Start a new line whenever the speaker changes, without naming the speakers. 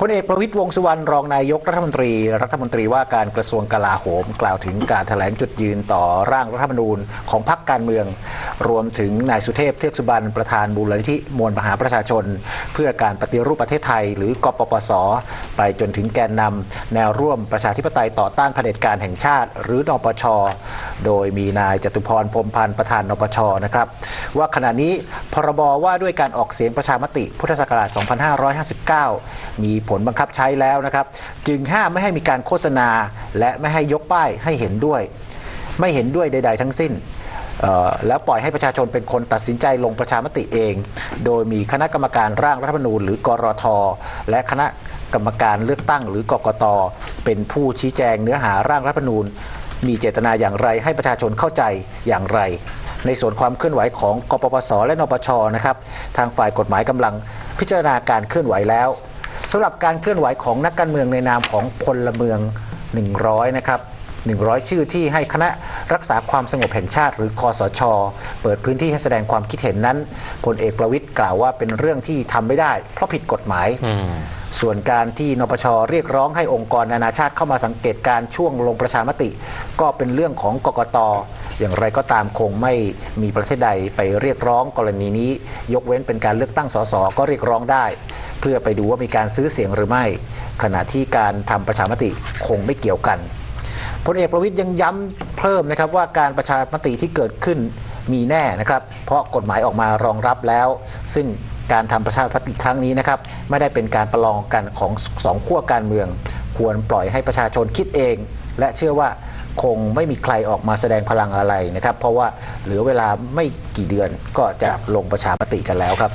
พลเอกประวิตยวงสุวรรณรองนายกรัฐมนตรี รัฐมนตรีว่าการกระทรวงกลาโหม กล่าวถึงการแถลงจุดยืนต่อร่างรัฐธรรมนูญของพรรคการเมือง รวมถึงนายสุเทพเทือกสุบรรณประธานมูลนิธิมวลมหาประชาชน เพื่อการปฏิรูปประเทศไทย หรือกปปส ไปจนถึงแกนนำแนวร่วมประชาธิปไตยต่อต้านเผด็จการแห่งชาติ หรือนปช โดยมีนายจตุพรพรมพันธ์ประธานนปชนะครับว่าขณะนี้พรบว่าด้วยการออกเสียงประชามติพุทธศักราช 2559 มีผลบังคับใช้แล้วนะครับ จึงห้ามไม่ให้มีการโฆษณา และไม่ให้ยกป้ายให้เห็นด้วย ไม่เห็นด้วยใด ๆ ทั้งสิ้นแล้วปล่อยให้ประชาชนเป็นคนตัดสินใจลงประชามติเอง โดยมีคณะกรรมการร่างรัฐธรรมนูญหรือกรท และคณะกรรมการเลือกตั้งหรือกกต เป็นผู้ชี้แจงเนื้อหาร่างรัฐธรรมนูญ มีเจตนาอย่างไรให้ประชาชนเข้าใจอย่างไร ในส่วนความเคลื่อนไหวของกปปส และนปชนะครับ ทางฝ่ายกฎหมายกำลังพิจารณาการเคลื่อนไหวแล้วำหรับการเคลื่อนไหวของนักการเมืองในนามของพลเมือง 100 นะครับ 100 ชื่อที่ให้คณะรักษาความสงบแห่งชาติ หรือคอสช เปิดพื้นที่ให้แสดงความคิดเห็นนั้นพลเอกประวิตยกล่าวว่าเป็นเรื่องที่ทำไม่ได้ เพราะผิดกฎหมาย ส่วนการที่นปชเรียกร้องให้องค์กรนานาชาติเข้ามาสังเกตการช่วงลงประชามติ ก็เป็นเรื่องของกกต อย่างไรก็ตามคงไม่มีประเทศใดไปเรียกร้องกรณีนี้ ยกเว้นเป็นการเลือกตั้งสสก็เรียกร้องได้ เพื่อไปดูว่ามีการซื้อเสียงหรือไม่ ขณะที่การทำประชามติคงไม่เกี่ยวกันพลเอกประวิตยยังย้ำเพิ่มนะครับว่าการประชามติที่เกิดขึ้นมีแน่นะครับ เพราะกฎหมายออกมารองรับแล้ว ซึ่งการทำประชามติครั้งนี้นะครับ ไม่ได้เป็นการประลองกันของสองขั้วการเมือง ควรปล่อยให้ประชาชนคิดเอง และเชื่อว่า คงไม่มีใครออกมาแสดงพลังอะไรนะครับ เพราะว่าเหลือเวลาไม่กี่เดือนก็จะลงประชามติกันแล้วครับ